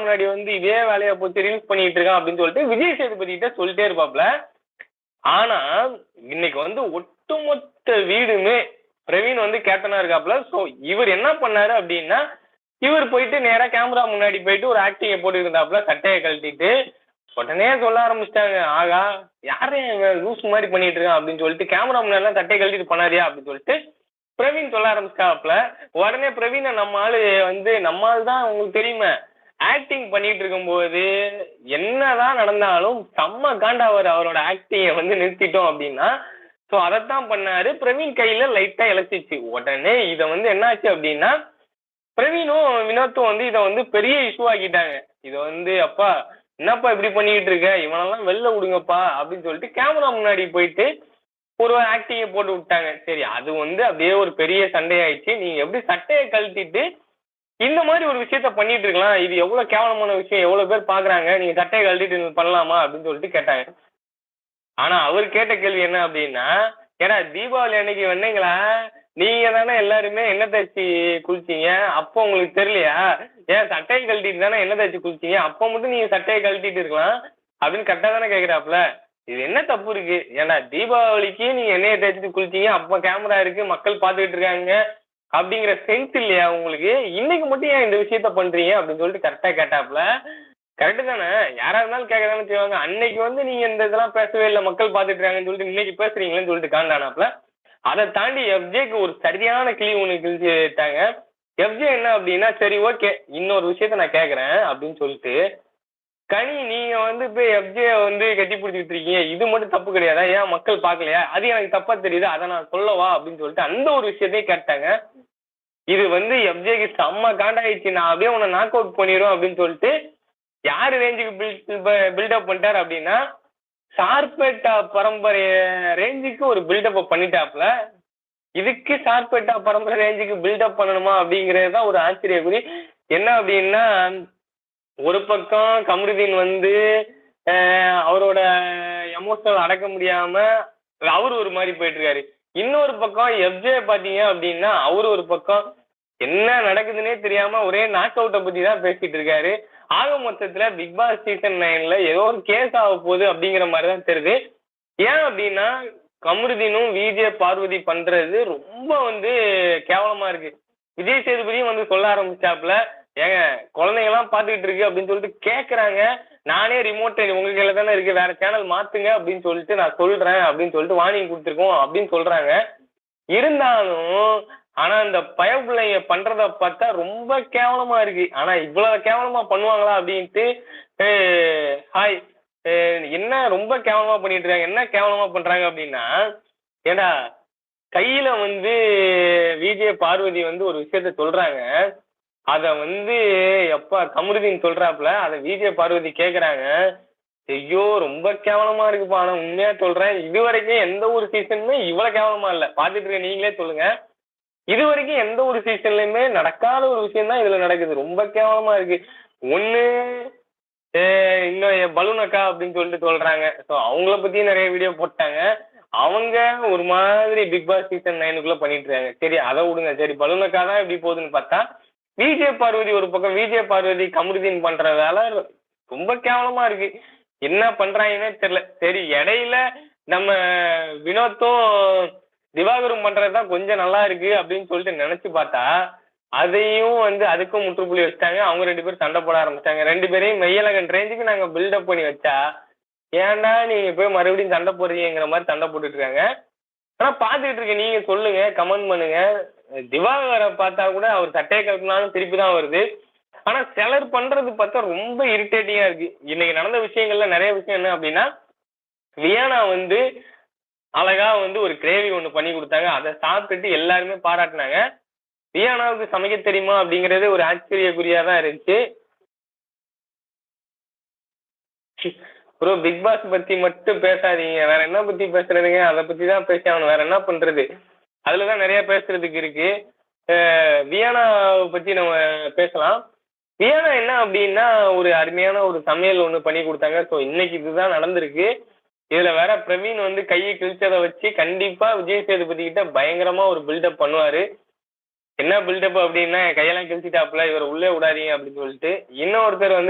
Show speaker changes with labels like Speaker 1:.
Speaker 1: முன்னாடி வந்து இதே வேலையை போச்சு ரீல்ஸ் பண்ணிட்டு இருக்கான் அப்படின்னு சொல்லிட்டு விஜய் சேதுபதி கிட்ட சொல்லிட்டே இருப்பாப்ல. ஆனா இன்னைக்கு வந்து ஒட்டுமொத்த வீடுமே பிரவீன் வந்து கேப்டனா இருக்காப்ல. சோ இவர் என்ன பண்ணாரு அப்படின்னா இவர் போயிட்டு நேரா கேமரா முன்னாடி போயிட்டு ஒரு ஆக்டிங்க போட்டு இருந்தாப்ல சட்டையை கழட்டிட்டு. உடனே சொல்ல ஆரம்பிச்சிட்டாங்க ஆகா யாரே லூஸ் மாதிரி பண்ணிட்டு இருக்கான்? அப்படின்னு சொல்லிட்டு கேமரா முன்னாடி சட்டையை கழட்டிட்டு பண்ணாரியா அப்படின்னு சொல்லிட்டு பிரவீன் சொல்ல ஆரம்பிச்சிட்டாப்ல. உடனே பிரவீனை நம்ம ஆளு வந்து நம்ம ஆள் தான் உங்களுக்கு தெரியுமே. ஆக்டிங் பண்ணிட்டு இருக்கும்போது என்னதான் நடந்தாலும் செம்ம காண்டா அவர் அவரோட ஆக்டிங்கை வந்து நிறுத்திட்டோம் அப்படின்னா ஸோ அதைத்தான் பண்ணாரு. பிரவீன் கையில லைட்டா இழைச்சிச்சு. உடனே இதை வந்து என்னாச்சு அப்படின்னா பிரவீனும் வினோத்தும் வந்து இதை வந்து பெரிய இஷ்யூ ஆக்கிட்டாங்க. இதை வந்து அப்பா என்னப்பா இப்படி பண்ணிக்கிட்டு இருக்க? இவனெல்லாம் வெளில விடுங்கப்பா அப்படின்னு சொல்லிட்டு கேமரா முன்னாடி போயிட்டு ஒரு ஆக்டிங்கை போட்டு விட்டாங்க. சரி அது வந்து அப்படியே ஒரு பெரிய சண்டையாயிடுச்சு. நீங்க எப்படி சட்டையை கழட்டிட்டு இந்த மாதிரி ஒரு விஷயத்த பண்ணிட்டு இருக்கலாம். இது எவ்வளவு கேவலமான விஷயம்? எவ்வளவு பேர் பாக்குறாங்க? நீங்க சட்டையை கழட்டிட்டு பண்ணலாமா? அப்படின்னு சொல்லிட்டு கேட்டாங்க. ஆனா அவர் கேட்ட கேள்வி என்ன அப்படின்னா ஏன்னா தீபாவளி அன்னைக்கு வந்தீங்களா? நீங்க தானே எல்லாருமே என்ன தேய்ச்சி குளிச்சீங்க. அப்போ உங்களுக்கு தெரியலையா? ஏன் சட்டையை கழட்டிட்டு தானே என்ன தேய்ச்சி குளிச்சீங்க? அப்போ மட்டும் நீங்க சட்டையை கழட்டிட்டு இருக்கலாம். அப்படின்னு கரெக்டா தானே கேக்குறாப்ல இது என்ன தப்பு இருக்கு? ஏன்னா தீபாவளிக்கு நீங்க எண்ணெயை தேய்ச்சிட்டு குளிச்சீங்க. அப்போ கேமரா இருக்கு. மக்கள் பார்த்துக்கிட்டு இருக்காங்க. அப்படிங்கிற சென்ஸ் இல்லையா உங்களுக்கு? இன்னைக்கு மட்டும் ஏன் இந்த விஷயத்த பண்றீங்க? அப்படின்னு சொல்லிட்டு கரெக்டா கேட்டாப்ல கரெக்டு தானே? யாரா இருந்தாலும் கேட்க தானே செய்வாங்க. அன்னைக்கு வந்து நீங்க இந்த இதெல்லாம் பேசவே இல்லை. மக்கள் பாத்துட்டுறாங்கன்னு சொல்லிட்டு இன்னைக்கு பேசுறீங்களேன்னு சொல்லிட்டு காண்டானாப்ல அதை தாண்டி எஃப்ஜேக்கு ஒரு சரியான கிளி ஒன்று கிழிச்சுட்டாங்க. எஃப்ஜே என்ன அப்படின்னா சரி ஓகே இன்னொரு விஷயத்த நான் கேட்குறேன் அப்படின்னு சொல்லிட்டு கனி நீங்க வந்து இப்போ எஃப்ஜே வந்து கட்டி பிடிச்சிட்டு இருக்கீங்க. இது மட்டும் தப்பு கிடையாதா? ஏன் மக்கள் பார்க்கலையா? அது எனக்கு தப்பா தெரியுது. அதை நான் சொல்லவா? அப்படின்னு சொல்லிட்டு அந்த ஒரு விஷயத்தையும் கேட்டாங்க. இது வந்து எஃப்ஜேக்கு செம்ம காண்டாயிடுச்சு. நான் அப்படியே உன்னை நாக் அவுட் பண்ணிடும் அப்படின்னு சொல்லிட்டு யார் ரேஞ்சுக்கு பில்ட் பில்டப் பண்ணிட்டார் அப்படின்னா சார்பேட்டா பரம்பரை ரேஞ்சுக்கு ஒரு பில்டப் பண்ணிட்டாப்ல இதுக்கு சார்பேட்டா பரம்பரை ரேஞ்சுக்கு பில்டப் பண்ணணுமா அப்படிங்கிறது தான் ஒரு ஆச்சரியக்குறி என்ன அப்படின்னா ஒரு பக்கம் கமருதீன் வந்து அவரோட எமோஷனல் அடக்க முடியாம அவர் ஒரு மாதிரி போயிட்டு இருக்காரு. இன்னொரு பக்கம் எஃப்ஜே பாத்தீங்க அப்படின்னா அவர் ஒரு பக்கம் என்ன நடக்குதுன்னே தெரியாம ஒரே நாக் அவுட்டை பத்தி தான் பேசிட்டு இருக்காரு. ஆக மொத்தத்துல பிக் பாஸ் சீசன் நைன்ல ஏதோ ஒரு கேஸ் ஆக போகுது அப்படிங்கிற மாதிரி தான் தெரியுது. ஏன் அப்படின்னா கமருதீனும் விஜே பார்வதி பண்றது ரொம்ப வந்து கேவலமா இருக்கு. விஜய் சேதுபதியும் வந்து சொல்ல ஆரம்பிச்சாப்ல ஏங்க குழந்தைங்கலாம் பாத்துக்கிட்டு இருக்கு அப்படின்னு சொல்லிட்டு கேட்குறாங்க நானே ரிமோட் உங்க கையில தானே இருக்கு. வேற சேனல் மாத்துங்க அப்படின்னு சொல்லிட்டு நான் சொல்றேன் அப்படின்னு சொல்லிட்டு வார்னிங் கொடுத்துருக்கோம் அப்படின்னு சொல்றாங்க. இருந்தாலும் ஆனா இந்த பயப்பிள்ளைங்க பண்றத பார்த்தா ரொம்ப கேவலமா இருக்கு. ஆனா இவ்வளவு கேவலமா பண்ணுவாங்களா அப்படின்ட்டு ஹாய் என்ன ரொம்ப கேவலமா பண்ணிட்டு இருக்காங்க? என்ன கேவலமா பண்றாங்க அப்படின்னா ஏடா கையில வந்து விஜய பார்வதி வந்து ஒரு விஷயத்த சொல்றாங்க. அத வந்து எப்பா கமருதீன் சொல்றாப்புல அத விஜய பார்வதி கேக்குறாங்க. ஐயோ ரொம்ப கேவலமா இருக்குப்பா. ஆனா உண்மையா சொல்றேன். இது வரைக்கும் எந்த ஒரு சீசனுமே இவ்வளவு கேவலமா இல்ல. பாத்துட்டு இருக்க நீங்களே சொல்லுங்க. இது வரைக்கும் எந்த ஒரு சீசன்லயுமே நடக்காத ஒரு விஷயம் தான் இதுல நடக்குது. ரொம்ப கேவலமா இருக்கு. ஒண்ணு இன்னும் பலூனக்கா அப்படின்னு சொல்லிட்டு சொல்றாங்க. ஸோ அவங்கள பத்தியும் நிறைய வீடியோ போட்டாங்க. அவங்க ஒரு மாதிரி பிக் பாஸ் சீசன் நைனுக்குள்ள பண்ணிட்டு இருக்காங்க. சரி அதை விடுங்க. சரி பலூனக்கா தான் எப்படி போகுதுன்னு பார்த்தா விஜய பார்வதி ஒரு பக்கம் விஜய பார்வதி கமருதீன் பண்ற வேலை ரொம்ப கேவலமா இருக்கு. என்ன பண்றாங்கன்னே தெரியல. சரி இடையில நம்ம வினோத்தும் திவாகரும் பண்றதுதான் கொஞ்சம் நல்லா இருக்கு அப்படின்னு சொல்லிட்டு நினைச்சு பார்த்தா அதையும் வந்து அதுக்கும் முற்றுப்புள்ளி வச்சுட்டாங்க. அவங்க ரெண்டு பேரும் சண்டை போட ஆரம்பிச்சிட்டாங்க. ரெண்டு பேரையும் மெய்யலகன் ரேஞ்சுக்கு நாங்க பில்டப் பண்ணி வச்சா ஏன்டா நீங்க போய் மறுபடியும் சண்டை போடுறீங்கிற மாதிரி சண்டை போட்டுட்டு இருக்காங்க. ஆனா பாத்துக்கிட்டு இருக்க நீங்க சொல்லுங்க கமெண்ட் பண்ணுங்க. திவாகரை பார்த்தா கூட அவர் சட்டையை கலக்கினாலும் திருப்பி தான் வருது. ஆனா சிலர் பண்றது பார்த்தா ரொம்ப இரிட்டேட்டிங்கா இருக்கு. இன்னைக்கு நடந்த விஷயங்கள்ல நிறைய விஷயம் என்ன அப்படின்னா வியானா வந்து அழகா வந்து ஒரு கிரேவி ஒன்று பண்ணி கொடுத்தாங்க. அதை சாப்பிட்டுட்டு எல்லாருமே பாராட்டினாங்க. வியானாவுக்கு சமைக்க தெரியுமா அப்படிங்கிறது ஒரு ஆச்சரியக்குறியா தான் இருந்துச்சு. ப்ரோ பிக் பாஸ் பத்தி மட்டும் பேசாதீங்க. வேற என்ன பத்தி பேசுறதுங்க? அதை பத்தி தான் பேசி அவன் வேற என்ன பண்றது? அதுலதான் நிறைய பேசுறதுக்கு இருக்கு. வியானாவை பத்தி நம்ம பேசலாம். வியானா என்ன அப்படின்னா ஒரு அருமையான ஒரு சமையல் ஒன்று பண்ணி கொடுத்தாங்க. ஸோ இன்னைக்கு இதுதான் நடந்திருக்கு. இதுல வேற பிரவீன் வந்து கையை கிழிச்சதை வச்சு கண்டிப்பா விஜய் சேதுபதி கிட்ட பயங்கரமா ஒரு பில்டப் பண்ணுவாரு. என்ன பில்டப் அப்படின்னா கையெல்லாம் கிழிச்சிட்டாப்புல இவர் உள்ளே விடாதீங்க அப்படின்னு சொல்லிட்டு இன்னொருத்தர் வந்து